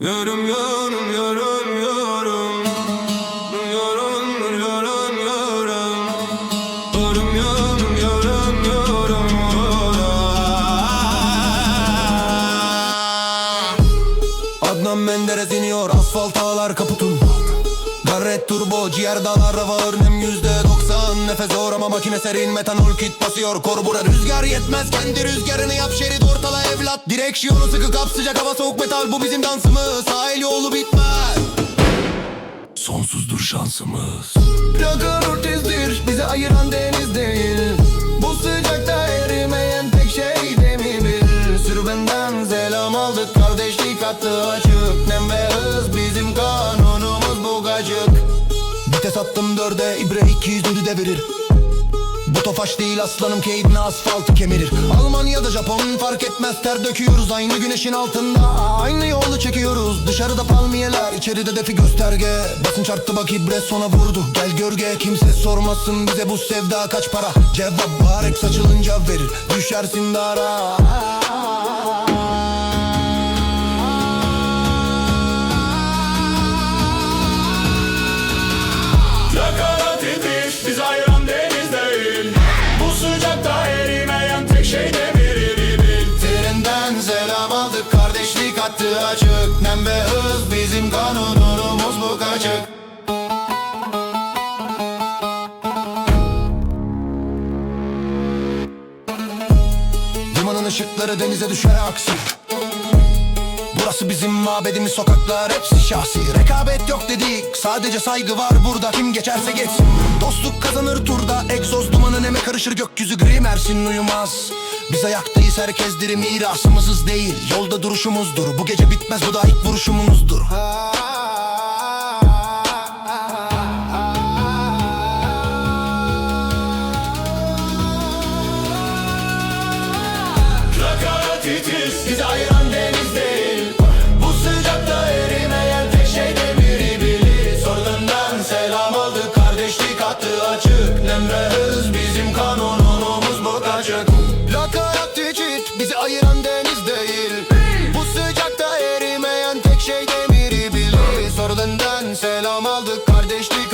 Yorum yorum yorum yorum. Adnan Menderes iniyor asfalt ağlar kaputun Garret turbo ciğer dalar var nem yüzde doksan. Nefes zor ama makine serin metanol kit basıyor Korbura rüzgar yetmez. Kendi rüzgarını yap şerit ortala evlat. Direksiyonu sıkı kap sıcak hava soğuk metal. Bu bizim dansımız Sahil yolu bitmez. Sonsuzdur şansımız. Plaka ortizdir bizi ayıran deniz değil. Bu sıcakta erimeyen tek şey demir. Sür benden selam aldık kardeşlik hattı açık Vites attım dörde ibre 200 dürü devirir bu tofaş değil aslanım Cade'ne asfaltı kemirir. Almanya'da Japon fark etmez ter döküyoruz Aynı güneşin altında. Aynı yolu çekiyoruz Dışarıda palmiyeler içeride defi gösterge. Basınç arttı bak ibre sona vurdu. Gel gölge kimse sormasın bize bu sevda kaç para? Cevap barek saçılınca verir. Düşersin dara Limanın ışıkları denize düşer aksi. Burası bizim mabedimiz sokaklar hepsi şahsi. Rekabet yok dedik sadece saygı var burada. Kim geçerse geçsin. Dostluk kazanır turda Egzoz dumanı neme karışır gökyüzü gri Mersin uyumaz Biz ayaktayız herkesdir mirasımızız değil. Yolda duruşumuzdur Bu gece bitmez bu da ilk vuruşumuzdur. Nakarat itiş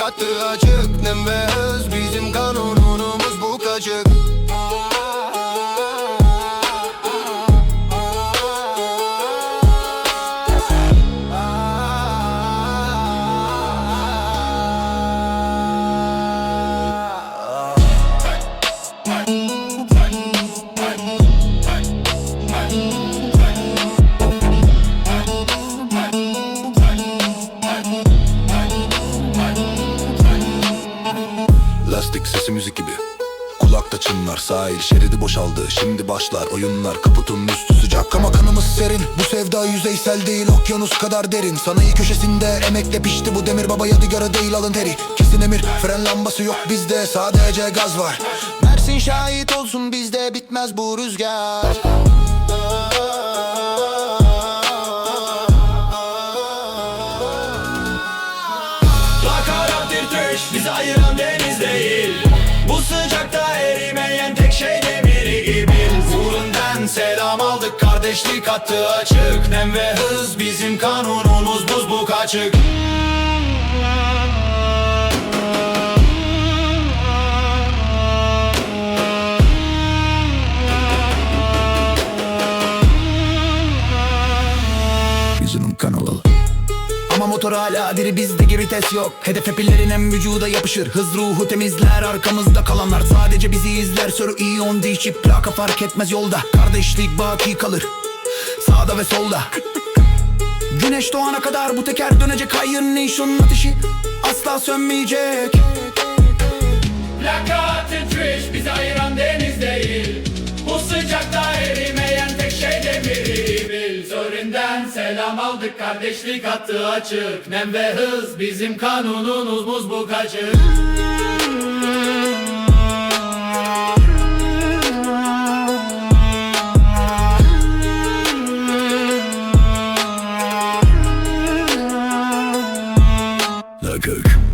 hattı açık Nem ve hız bizim kanunumuz bu kaçık Kulakta çınlar. Sahil şeridi boşaldı Şimdi başlar oyunlar. Kaputun üstü sıcak Ama kanımız serin. Bu sevda yüzeysel değil Okyanus kadar derin. Sanayi köşesinde emekle pişti bu demir Baba yadıgarı değil alın teri. Kesin emir fren lambası yok bizde Sadece gaz var. Mersin şahit olsun bizde bitmez bu rüzgar kardeşlik hattı açık. Nem ve hız bizim kanunumuz buz bu kaçık. Bizim kanalı ama motor hala diri bizde vites yok. Hedef pillerin en vücuda yapışır. Hız ruhu temizler arkamızda kalanlar. Sadece bizi izler soru iyon değişik Plaka fark etmez yolda. Kardeşlik baki kalır Sağda ve solda. Güneş doğana kadar bu teker dönecek Hayır nation ateşi asla sönmeyecek. Nakarat itiş bizi ayıran deniz değil. Bu sıcakta erimeyen tek şey demiri bil Zöründen selam aldık kardeşlik hattı açık. Nem ve hız bizim kanunumuz bu kaçık Coke